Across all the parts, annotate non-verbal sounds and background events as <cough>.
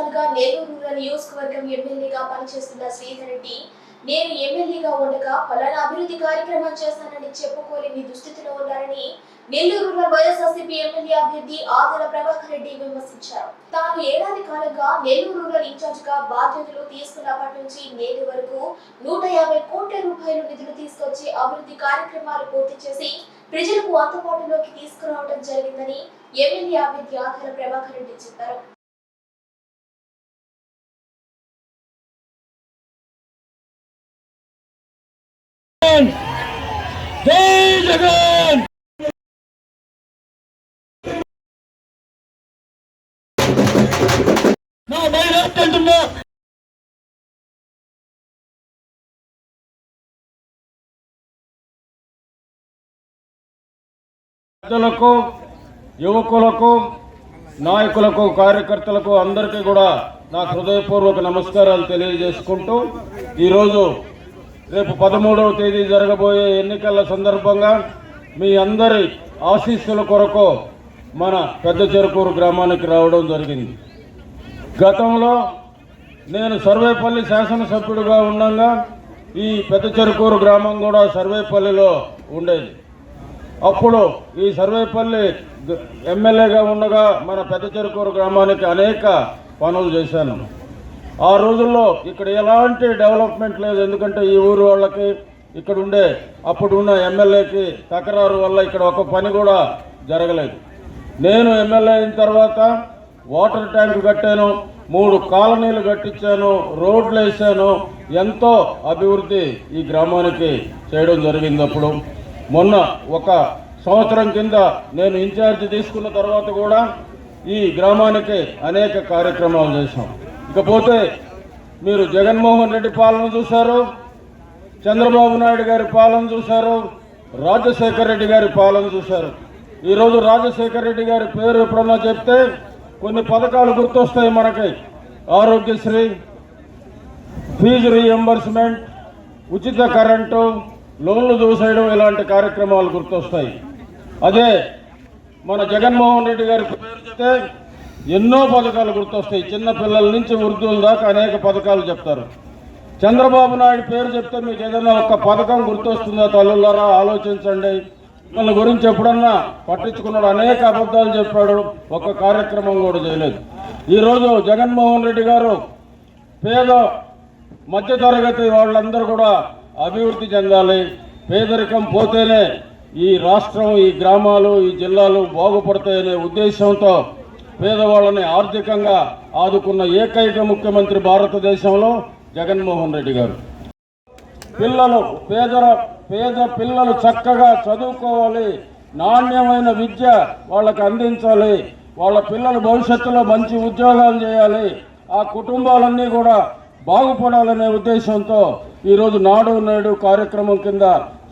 సంవత్సరాలుగా నెల్లూరు నియోజకవర్గం ఎమ్మెల్యేగా పనిచేస్తున్న శ్రీధర్ రెడ్డి నేను ఎమ్మెల్యేగా ఉండగా పలానా అభివృద్ధి కార్యక్రమం చేస్తానని చెప్పుకోలేని దుస్థితిలో ఉన్నారని నెల్లూరు రూరల్ వైఎస్ఆర్సీపీ ఎమ్మెల్యే అభ్యర్థి ఆదల ప్రభాకర్ రెడ్డి విమర్శించారు. తాను ఏడాది కాలంగా నెల్లూరు రూరల్ ఇన్ఛార్జ్గా బాధ్యతలు తీసుకున్నప్పటి నుంచి నేటి వరకు నూట యాభై కోట్ల రూపాయలు నిధులు తీసుకొచ్చి అభివృద్ధి కార్యక్రమాలు పూర్తి చేసి ప్రజలకు అందుబాటులోకి తీసుకురావడం జరిగిందని ఎమ్మెల్యే అభ్యర్థి ఆదల ప్రభాకర్ రెడ్డి చెప్పారు. జై జగన్! నా అంటున్నా. పెద్దలకు యువకులకు నాయకులకు కార్యకర్తలకు అందరికీ కూడా నా హృదయపూర్వక నమస్కారాలు తెలియజేసుకుంటూ ఈరోజు రేపు పదమూడవ తేదీ జరగబోయే ఎన్నికల సందర్భంగా మీ అందరి ఆశీస్సుల కొరకు మన పెద్ద చెరుకూరు గ్రామానికి రావడం జరిగింది. గతంలో నేను సర్వేపల్లి శాసనసభ్యుడిగా ఉండగా ఈ పెద్ద చెరుకూరు గ్రామం కూడా సర్వేపల్లిలో ఉండేది. అప్పుడు ఈ సర్వేపల్లి ఎమ్మెల్యేగా ఉండగా మన పెద్ద చెరుకూరు గ్రామానికి అనేక పనులు చేశాను. ఆ రోజుల్లో ఇక్కడ ఎలాంటి డెవలప్మెంట్ లేదు ఎందుకంటే ఈ ఊరు వాళ్ళకి ఇక్కడ ఉండే అప్పుడు ఉన్న ఎమ్మెల్యేకి తకరారు వల్ల ఇక్కడ ఒక పని కూడా జరగలేదు. నేను ఎమ్మెల్యే అయిన తర్వాత వాటర్ ట్యాంక్ కట్టాను మూడు కాలనీలు కట్టించాను రోడ్లు వేసాను ఎంతో అభివృద్ధి ఈ గ్రామానికి చేయడం జరిగింది అప్పుడు. మొన్న ఒక సంవత్సరం కింద నేను ఇన్ఛార్జ్ తీసుకున్న తర్వాత కూడా ఈ గ్రామానికి అనేక కార్యక్రమాలు చేశాం. ఇకపోతే మీరు జగన్మోహన్ రెడ్డి పాలన చూశారు చంద్రబాబు నాయుడు గారి పాలన చూశారు రాజశేఖర రెడ్డి గారి పాలన చూశారు. ఈరోజు రాజశేఖర రెడ్డి గారి పేరు ఎప్పుడన్నా చెప్తే కొన్ని పథకాలు గుర్తొస్తాయి మనకి. ఆరోగ్యశ్రీ ఫీజు రీఎంబర్స్మెంట్ ఉచిత కరెంటు లోన్లు దూసేయడం ఇలాంటి కార్యక్రమాలు గుర్తొస్తాయి. అదే మన జగన్మోహన్ రెడ్డి గారి పేరు చెప్తే ఎన్నో పథకాలు గుర్తొస్తాయి. చిన్నపిల్లల నుంచి వృద్ధుల దాకా అనేక పథకాలు చెప్తారు. చంద్రబాబు నాయుడు పేరు చెప్తే మీకు ఏదైనా ఒక పథకం గుర్తొస్తుందా తల్లులారా? ఆలోచించండి. మన గురించి ఎప్పుడన్నా పట్టించుకున్నాడు అనేక అబద్ధాలు చెప్పాడు ఒక కార్యక్రమం కూడా చేయలేదు. ఈరోజు జగన్మోహన్ రెడ్డి గారు పేద మధ్యతరగతి వాళ్ళందరూ కూడా అభివృద్ధి చెందాలి. పేదరికం పోతేనే ఈ రాష్ట్రం ఈ గ్రామాలు ఈ జిల్లాలు బాగుపడతాయనే ఉద్దేశంతో పేదవాళ్ళని ఆర్థికంగా ఆదుకున్న ఏకైక ముఖ్యమంత్రి భారతదేశంలో జగన్మోహన్ రెడ్డి గారు. పిల్లలు పేదల పేద పిల్లలు చక్కగా చదువుకోవాలి నాణ్యమైన విద్య వాళ్ళకి అందించాలి వాళ్ళ పిల్లల భవిష్యత్తులో మంచి ఉద్యోగాలు చేయాలి ఆ కుటుంబాలన్నీ కూడా బాగుపడాలనే ఉద్దేశంతో ఈరోజు నాడు నేడు కార్యక్రమం కింద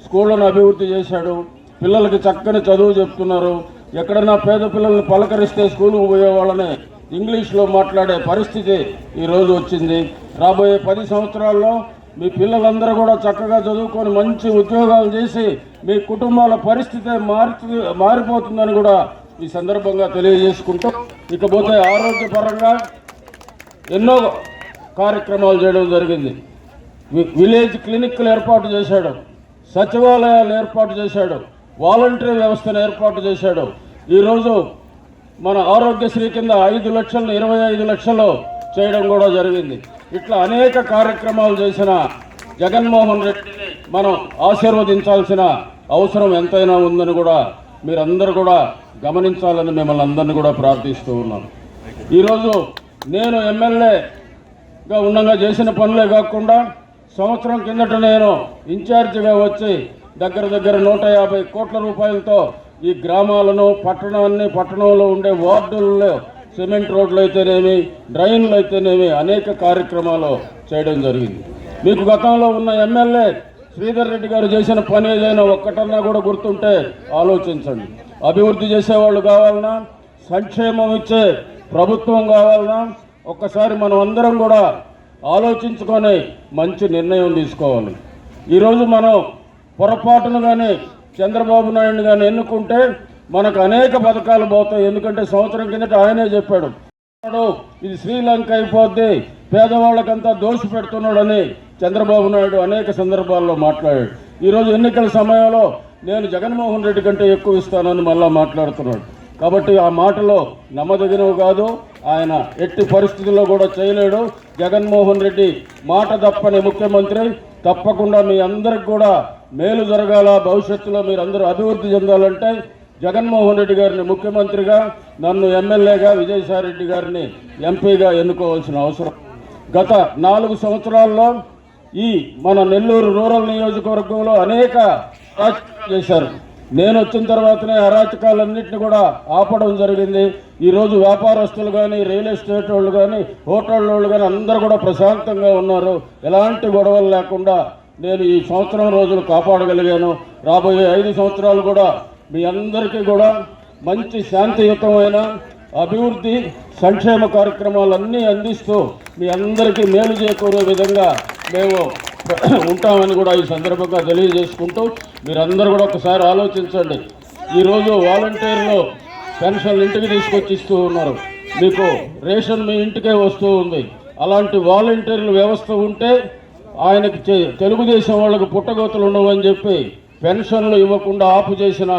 స్కూళ్ళను అభివృద్ధి చేశాడు. పిల్లలకి చక్కని చదువు చెప్తున్నారు. ఎక్కడన్నా పేద పిల్లల్ని పలకరిస్తే స్కూల్కి పోయేవాళ్ళని ఇంగ్లీష్లో మాట్లాడే పరిస్థితి ఈరోజు వచ్చింది. రాబోయే పది సంవత్సరాల్లో మీ పిల్లలందరూ కూడా చక్కగా చదువుకొని మంచి ఉద్యోగాలు చేసి మీ కుటుంబాల పరిస్థితి మారి మారిపోతుందని కూడా ఈ సందర్భంగా తెలియజేసుకుంటూ ఇకపోతే ఆరోగ్యపరంగా ఎన్నో కార్యక్రమాలు చేయడం జరిగింది. విలేజ్ క్లినిక్లు ఏర్పాటు చేశాడు. సచివాలయాలు ఏర్పాటు చేశాడు. వాలంటరీ వ్యవస్థను ఏర్పాటు చేశాడు. ఈరోజు మన ఆరోగ్యశ్రీ కింద ఐదు లక్షలు ఇరవై ఐదు లక్షలు చేయడం కూడా జరిగింది. ఇట్లా అనేక కార్యక్రమాలు చేసిన జగన్మోహన్ రెడ్డిని మనం ఆశీర్వదించాల్సిన అవసరం ఎంతైనా ఉందని కూడా మీరందరూ కూడా గమనించాలని మిమ్మల్ని అందరినీ కూడా ప్రార్థిస్తూ ఉన్నాను ఈరోజు నేను ఎమ్మెల్యేగా ఉండగా చేసిన పనులే కాకుండా సంవత్సరం కిందట నేను ఇన్ఛార్జిగా వచ్చి దగ్గర దగ్గర నూట యాభై కోట్ల రూపాయలతో ఈ గ్రామాలను పట్టణాన్ని పట్టణంలో ఉండే వార్డుల్లో సిమెంట్ రోడ్లు అయితేనేమి డ్రైన్లు అయితేనేమి అనేక కార్యక్రమాలు చేయడం జరిగింది. మీకు గతంలో ఉన్న ఎమ్మెల్యే శ్రీధర్ రెడ్డి గారు చేసిన పని ఏదైనా ఒక్కటన్నా కూడా గుర్తుంటే ఆలోచించండి. అభివృద్ధి చేసేవాళ్ళు కావాలన్నా సంక్షేమం ఇచ్చే ప్రభుత్వం కావాలన్నా ఒక్కసారి మనం అందరం కూడా ఆలోచించుకొని మంచి నిర్ణయం తీసుకోవాలి. ఈరోజు మనం పొరపాటును కానీ చంద్రబాబు నాయుడు కానీ ఎన్నుకుంటే మనకు అనేక పథకాలు పోతాయి. ఎందుకంటే సంవత్సరం కిందట ఆయనే చెప్పాడు. ఇది శ్రీలంక అయిపోద్ది. పేదవాళ్ళకంతా దోషి పెడుతున్నాడని చంద్రబాబు నాయుడు అనేక సందర్భాల్లో మాట్లాడాడు. ఈరోజు ఎన్నికల సమయంలో నేను జగన్మోహన్ రెడ్డి కంటే ఎక్కువ ఇస్తానని మళ్ళా మాట్లాడుతున్నాడు. కాబట్టి ఆ మాటలో నమ్మదగినవి కాదు ఆయన ఎట్టి పరిస్థితుల్లో కూడా చేయలేడు. జగన్మోహన్ రెడ్డి మాట తప్పని ముఖ్యమంత్రి తప్పకుండా మీ అందరికి కూడా మేలు జరగాల భవిష్యత్తులో మీరు అందరూ అభివృద్ధి చెందాలంటే జగన్మోహన్ రెడ్డి గారిని ముఖ్యమంత్రిగా నన్ను ఎమ్మెల్యేగా విజయసాయి రెడ్డి గారిని ఎంపీగా ఎన్నుకోవాల్సిన అవసరం. గత నాలుగు సంవత్సరాల్లో ఈ మన నెల్లూరు రూరల్ నియోజకవర్గంలో అనేక చేశారు. నేను వచ్చిన తర్వాతనే అరాచకాలన్నింటినీ కూడా ఆపడం జరిగింది. ఈరోజు వ్యాపారస్తులు కానీ రియల్ ఎస్టేట్ వాళ్ళు కానీ హోటల్ వాళ్ళు కానీ అందరూ కూడా ప్రశాంతంగా ఉన్నారు. ఎలాంటి గొడవలు లేకుండా నేను ఈ సంవత్సరం రోజులు కాపాడగలిగాను. రాబోయే ఐదు సంవత్సరాలు కూడా మీ అందరికీ కూడా మంచి శాంతియుతమైన అభివృద్ధి సంక్షేమ కార్యక్రమాలన్నీ అందిస్తూ మీ అందరికీ మేలు చేకూరే విధంగా మేము <clears throat> ఉంటామని కూడా ఈ సందర్భంగా తెలియజేసుకుంటూ మీరందరూ కూడా ఒకసారి ఆలోచించండి. ఈరోజు వాలంటీర్లు పెన్షన్లు ఇంటికి తీసుకొచ్చి ఇస్తూ ఉన్నారు. మీకు రేషన్ మీ ఇంటికే వస్తూ ఉంది. అలాంటి వాలంటీర్ల వ్యవస్థ ఉంటే ఆయనకి తెలుగుదేశం వాళ్ళకు పుట్టగోతులు ఉండవని చెప్పి పెన్షన్లు ఇవ్వకుండా ఆపు చేసిన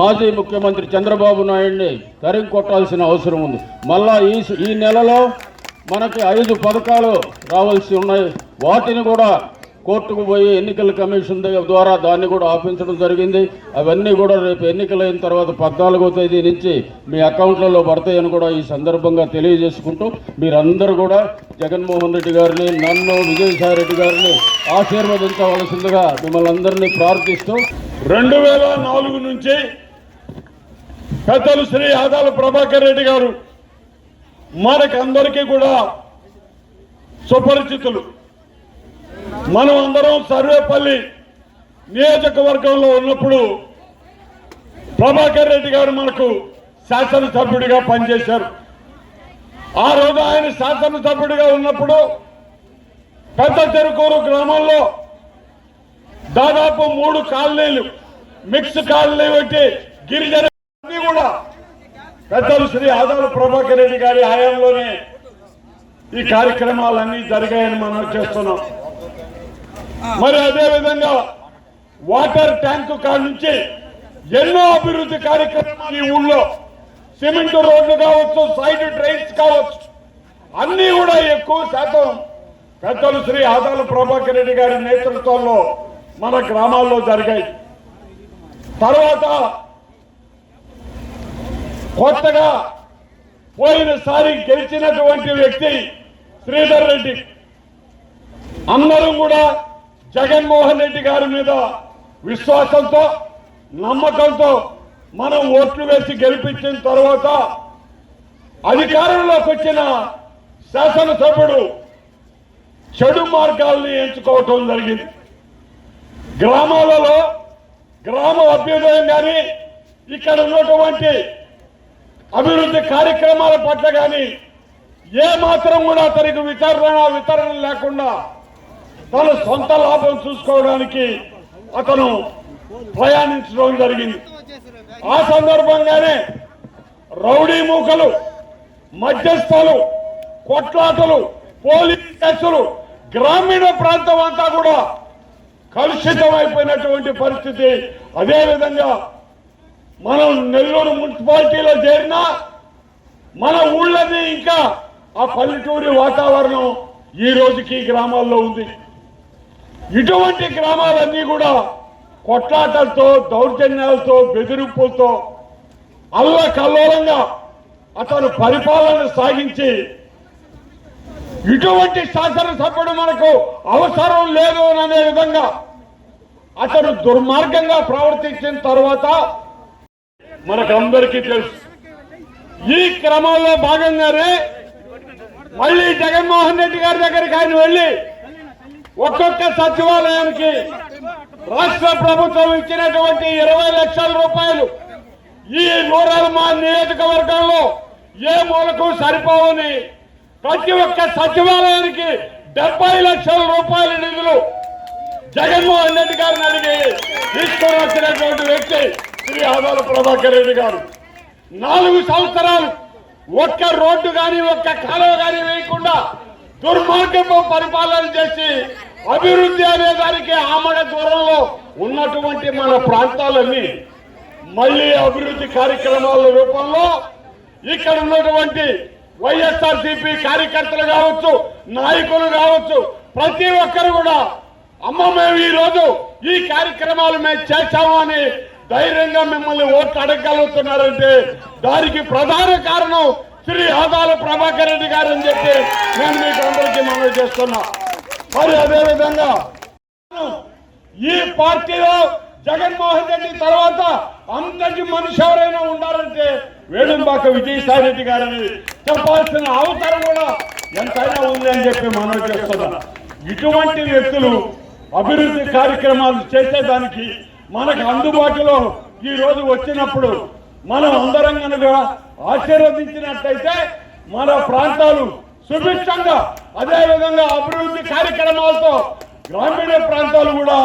మాజీ ముఖ్యమంత్రి చంద్రబాబు నాయుడిని తరిం కొట్టాల్సిన అవసరం ఉంది. మళ్ళా ఈ ఈ నెలలో మనకి ఐదు పథకాలు రావాల్సి ఉన్నాయి. వాటిని కూడా కోర్టుకు పోయి ఎన్నికల కమిషన్ ద్వారా దాన్ని కూడా ఆపించడం జరిగింది. అవన్నీ కూడా రేపు ఎన్నికలైన తర్వాత పద్నాలుగో తేదీ నుంచి మీ అకౌంట్లలో పడతాయని కూడా ఈ సందర్భంగా తెలియజేసుకుంటూ మీరందరూ కూడా జగన్మోహన్ రెడ్డి గారిని నన్ను విజయసాయి రెడ్డి గారిని ఆశీర్వదించవలసిందిగా మిమ్మల్ని అందరినీ ప్రార్థిస్తూ రెండు వేల నాలుగు నుంచి పెద్దలు శ్రీ ఆదాల ప్రభాకర్ రెడ్డి గారు మనకందరికీ కూడా సుపరిచితులు. మనం అందరం సర్వేపల్లి నియోజకవర్గంలో ఉన్నప్పుడు ప్రభాకర్ రెడ్డి గారు మనకు శాసనసభ్యుడిగా పనిచేశారు. ఆ రోజు ఆయన శాసనసభ్యుడిగా ఉన్నప్పుడు పెద్ద చెరుకూరు గ్రామంలో దాదాపు మూడు కాలనీలు మిక్స్ కాలనీ ఒకటి గిరిజన కూడా పెద్దలు శ్రీ ఆదాల ప్రభాకర్ రెడ్డి గారి హయాంలోనే ఈ కార్యక్రమాలన్నీ జరిగాయని మనం చేస్తున్నాం. మరి అదే విధంగా వాటర్ ట్యాంకు కాడ నుంచి ఎన్నో అభివృద్ధి కార్యక్రమాలు ఈ ఊళ్ళో. సిమెంట్ రోడ్లు కావచ్చు సైడ్ డ్రైన్స్ కావచ్చు. అన్నీ కూడా ఎక్కువ శాతం పెద్దలు శ్రీ ఆదాల ప్రభాకర్ రెడ్డి గారి నేతృత్వంలో మన గ్రామాల్లో జరిగాయి. తర్వాత కొత్తగా పోయినసారి గెలిచినటువంటి వ్యక్తి శ్రీధర్ రెడ్డి. అందరం కూడా జగన్మోహన్ రెడ్డి గారి మీద విశ్వాసంతో నమ్మకంతో మనం ఓట్లు వేసి గెలిపించిన తర్వాత అధికారంలోకి వచ్చిన శాసనసభ్యుడు చెడు మార్గాల్ని ఎంచుకోవటం జరిగింది. గ్రామాలలో గ్రామ అభ్యుదయం కానీ ఇక్కడ ఉన్నటువంటి అభివృద్ధి కార్యక్రమాల పట్ల కానీ ఏ మాత్రం కూడా అతనికి విచారణ వితరణ లేకుండా తన సొంత లాభం చూసుకోవడానికి అతను ప్రయాణించడం జరిగింది. ఆ సందర్భంగానే రౌడీ మూకలు మధ్యస్థలు కొట్లాటలు పోలీస్ కేసులు గ్రామీణ ప్రాంతం అంతా కూడా కలుషితమైపోయినటువంటి పరిస్థితి. అదేవిధంగా మనం నెల్లూరు మున్సిపాలిటీలో చేరినా మన ఊళ్ళని ఇంకా ఆ పల్లెటూరి వాతావరణం ఈ రోజుకి గ్రామాల్లో ఉంది. ఇటువంటి గ్రామాలన్నీ కూడా కొట్లాటలతో దౌర్జన్యాలతో బెదిరింపులతో అల్ల కల్లోలంగా అతను పరిపాలన సాగించి ఇటువంటి శాసనసభ్యుడు మనకు అవసరం లేదు అనే విధంగా అతను దుర్మార్గంగా ప్రవర్తించిన తర్వాత మనకందరికీ తెలుసు. ఈ క్రమంలో భాగంగానే మళ్ళీ జగన్మోహన్ రెడ్డి గారి దగ్గరికి ఆయన వెళ్ళి ఒక్కొక్క సచివాలయానికి రాష్ట్ర ప్రభుత్వం ఇచ్చినటువంటి ఇరవై లక్షల రూపాయలు ఈ రూరల్ మా నియోజకవర్గంలో ఏ మూలకు సరిపోవని ప్రతి ఒక్క సచివాలయానికి డెబ్బై లక్షల రూపాయల నిధులు జగన్మోహన్ రెడ్డి గారిని అడిగి తీసుకొని వచ్చినటువంటి వ్యక్తి శ్రీ ఆదాల ప్రభాకర్ రెడ్డి గారు. నాలుగు సంవత్సరాలు ఒక్క రోడ్డు కానీ ఒక్క కాలువ కానీ వేయకుండా దుర్మార్గపు పరిపాలన చేసి అభివృద్ధి అనే దానికి ఆమడ దూరంలో ఉన్నటువంటి మన ప్రాంతాలన్నీ మళ్ళీ అభివృద్ధి కార్యక్రమాల రూపంలో ఇక్కడ ఉన్నటువంటి వైఎస్ఆర్సీపీ కార్యకర్తలు కావచ్చు నాయకులు కావచ్చు ప్రతి ఒక్కరు కూడా అమ్మ మేము ఈ రోజు ఈ కార్యక్రమాలు మేము చేశాము అని ధైర్యంగా మిమ్మల్ని ఓట్లు అడగగలుగుతున్నారంటే దానికి ప్రధాన కారణం శ్రీ ఆదాల ప్రభాకర్ రెడ్డి గారు అని చెప్పి నేను మీకు అందరికీ మనవి చేస్తున్నా. మరి అదే విధంగా ఈ పార్టీలో జగన్మోహన్ రెడ్డి తర్వాత అంతటి మనిషి ఎవరైనా ఉండాలంటే వేణుంబాక విజయసాయి రెడ్డి గారని చెప్పాల్సిన అవసరం కూడా ఎంతైనా ఉంది అని చెప్పి మనవి చేస్తున్నా. ఇటువంటి వ్యక్తులు అభివృద్ధి కార్యక్రమాలు చేసేదానికి మనకు అందుబాటులో ఈ రోజు వచ్చినప్పుడు మనం అందరం కనుక ఆశీర్వదించినట్లయితే మన ప్రాంతాలు సుభిష్టంగా అదే విధంగా అభివృద్ధి కార్యక్రమాలతో గ్రామీణ ప్రాంతాలు కూడా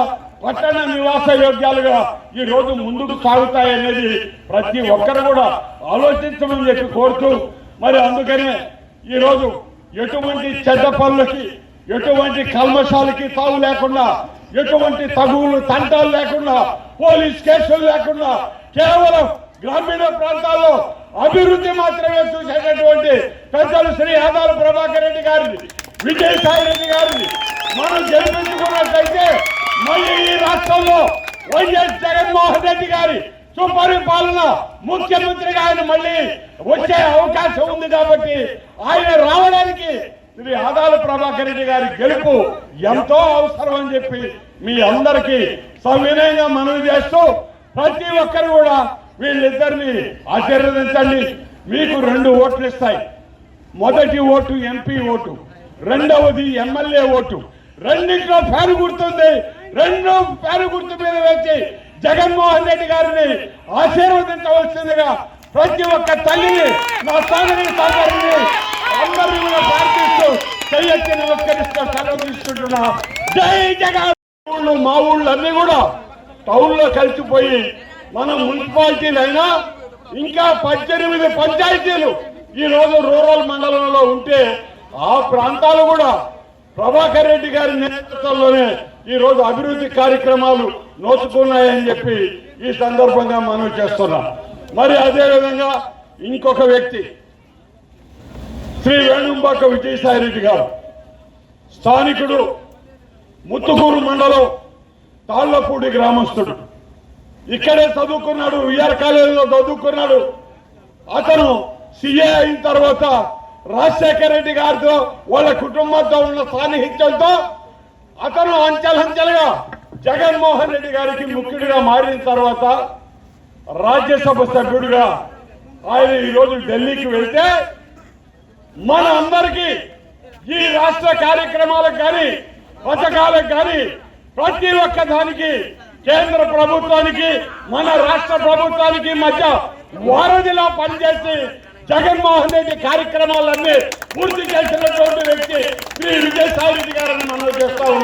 పట్టణ నివాస యోగ్యాలుగా ఈ రోజు ముందుకు సాగుతాయనేది ప్రతి ఒక్కరు కూడా ఆలోచించమని చెప్పి కోరుతూ మరి అందుకనే ఈ రోజు ఎటువంటి చెడ్డ పనులకి ఎటువంటి కల్మషాలకి తావు లేకుండా ఎటువంటి తగువులు తంటాలు లేకుండా పోలీస్ కేసులు లేకుండా కేవలం గ్రామీణ ప్రాంతాల్లో అభివృద్ధి మాత్రమే చూసేటటువంటి పెద్దలు శ్రీ ఆదాల ప్రభాకర్ రెడ్డి గారిని విజయసాయి రెడ్డి గారిని మనం గెలిపించుకున్నట్లయితే మళ్ళీ ఈ రాష్ట్రంలో వైఎస్ జగన్మోహన్ రెడ్డి గారి సుపరిపాలన ముఖ్యమంత్రిగా ఆయన మళ్ళీ వచ్చే అవకాశం ఉంది కాబట్టి ఆయన రావడానికి శ్రీ ఆదాల ప్రభాకర్ రెడ్డి గారి గెలుపు ఎంతో అవసరం అని చెప్పి మీ అందరికీ సవినయంగా మనవి చేస్తూ ప్రతి ఒక్కరు కూడా వీళ్ళిద్దరిని ఆశీర్వదించండి. మీకు రెండు ఓట్లు ఇస్తాయి. మొదటి ఓటు ఎంపీ ఓటు రెండవది ఎమ్మెల్యే ఓటు. రెండింటిలో పేరు గుర్తుంది. రెండు పేరు గుర్తు మీద వచ్చి జగన్మోహన్ రెడ్డి గారిని ఆశీర్వదించవలసిందిగా ప్రతి ఒక్క తల్లిని నా సోదరి సోదరిని అందరినీ కూడా ప్రార్థిస్తూ చెయ్యొచ్చి నమస్కరిస్తూ సెలవు తీసుకుంటున్నా. జై జగన్. మా ఊళ్ళు అన్ని కూడా టౌన్లో కలిసిపోయి మన మున్సిపాలిటీలు అయినా ఇంకా పద్దెనిమిది పంచాయతీలు ఈ రోజు రూరల్ మండలంలో ఉంటే ఆ ప్రాంతాలు కూడా ప్రభాకర్ రెడ్డి గారి నేతృత్వంలోనే ఈ రోజు అభివృద్ధి కార్యక్రమాలు నోచుకున్నాయని చెప్పి ఈ సందర్భంగా మనం చేస్తున్నాం. మరి అదేవిధంగా ఇంకొక వ్యక్తి శ్రీ వేణుంబాక విజయసాయి రెడ్డి గారు స్థానికుడు ముత్తుకూరు మండలం తాళ్ళపూడి గ్రామస్తుడు. ఇక్కడే చదువుకున్నాడు విఆర్ కాలేజీలో చదువుకున్నాడు. అతను సిఏ అయిన తర్వాత రాజశేఖర రెడ్డి గారితో వాళ్ళ కుటుంబంతో ఉన్న సాన్నిహిత్యంతో అతను అంచెలంచెలుగా జగన్మోహన్ రెడ్డి గారికి ముఖ్యుడిగా మారిన తర్వాత రాజ్యసభ సభ్యుడిగా ఆయన ఈరోజు ఢిల్లీకి వెళ్తే మన అందరికీ ఈ రాష్ట్ర కార్యక్రమాలకు కానీ పథకాలకు కానీ ప్రతి ఒక్క దానికి కేంద్ర ప్రభుత్వానికి మన రాష్ట్ర ప్రభుత్వానికి మధ్య వారధిలా పనిచేసి జగన్మోహన్ రెడ్డి కార్యక్రమాలన్నీ పూర్తి చేసినటువంటి వ్యక్తి శ్రీ విజయసాయి రెడ్డి గారని మనం చేస్తా ఉన్నాం.